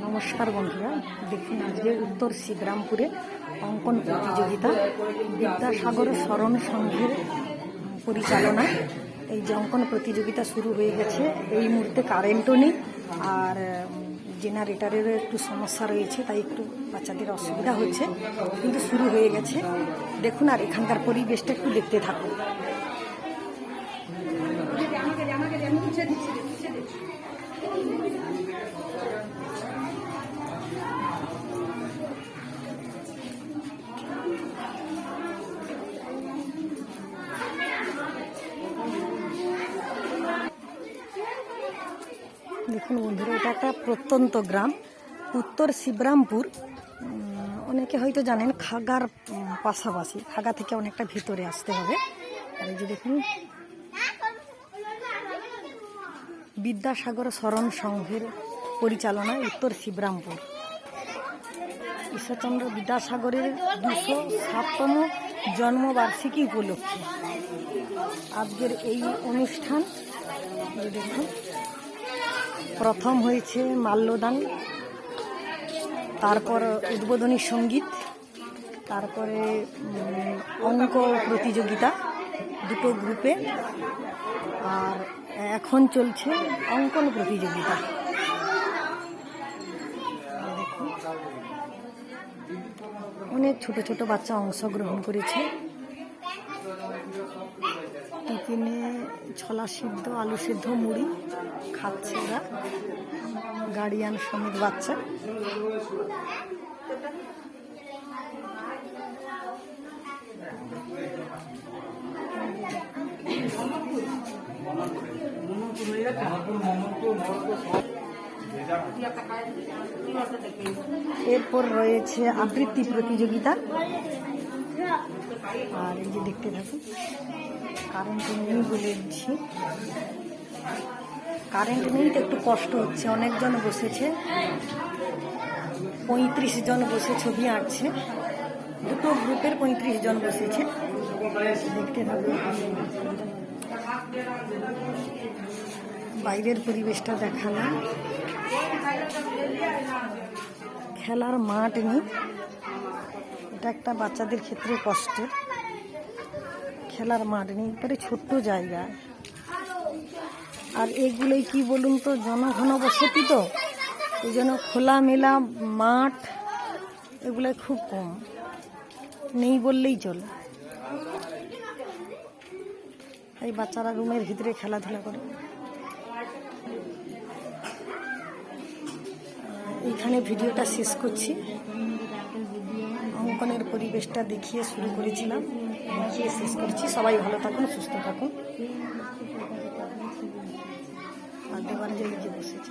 নমস্কার বন্ধুরা, দেখুন আজকে উত্তর শিবরামপুরে অঙ্কন প্রতিযোগিতা, বিদ্যাসাগর স্মরণ সংঘের পরিচালনায় এই যে অঙ্কন প্রতিযোগিতা শুরু হয়ে গেছে, এই মুহূর্তে কারেন্টও নেই আর জেনারেটারেরও একটু সমস্যা রয়েছে, তাই একটু বাচ্চাদের অসুবিধা হচ্ছে, কিন্তু শুরু হয়ে গেছে। দেখুন আর এখানকার পরিবেশটা একটু দেখতে থাকুন। দেখুন বন্ধুরা, এটা একটা প্রত্যন্ত গ্রাম। উত্তর শিবরামপুর। অনেকে হয়তো জানেন খাগার পাশাপাশি। খাগা থেকে অনেকটা ভিতরে আসতে হবে। আর এই যে দেখুন, বিদ্যাসাগর স্মরণ সংঘের পরিচালনায় উত্তর শিবরামপুর। ঈশ্বরচন্দ্র বিদ্যাসাগরের দুশো সাততম জন্মবার্ষিকী উপলক্ষে। আজকের এই অনুষ্ঠান দেখুন প্রথম হয়েছে মাল্যদান, তারপর উদ্বোধনী সংগীত, তারপরে অঙ্ক প্রতিযোগিতা, দুটো গ্রুপে, আর এখন চলছে অঙ্কন প্রতিযোগিতা। অনেক ছোট ছোট বাচ্চা অংশগ্রহণ করেছে। টিফিনে ছলা সিদ্ধ, আলু সিদ্ধ, মুড়ি খাচ্ছে ওরা গার্ডিয়ান সমেত বাচ্চা। এরপর রয়েছে আবৃত্তি প্রতিযোগিতা। আর এই যে দেখতে থাকুন কারেন্ট নেই বলে দিচ্ছি। কারেন্ট নেই তো একটু কষ্ট হচ্ছে, অনেকজন বসেছে, পঁয়ত্রিশ জন বসে ছবি আঁকছে, দুটো গ্রুপের পঁয়ত্রিশ জন বসেছে। দেখতে থাকুন। বাইরের পরিবেশটা দেখালাম। খেলার মাঠ নেই। এটা একটা বাচ্চাদের ক্ষেত্রে কষ্টের খেলার মাঠ নেই এবারে ছোট্ট জায়গা। আর এগুলোই কি বলুন তো, জনঘন বসতি তো? এই জন্য খোলামেলা মাঠ এগুলো খুব কম। নেই বললেই চলে। এই বাচ্চারা রুমের ভিতরে খেলাধুলা করে। এইখানে ভিডিওটা শেষ করছি। দোকানের পরিবেশটা দেখিয়ে শুরু করেছিলাম। দেখিয়ে শেষ করছি। সবাই ভালো থাকুন সুস্থ থাকুন। বসেছি।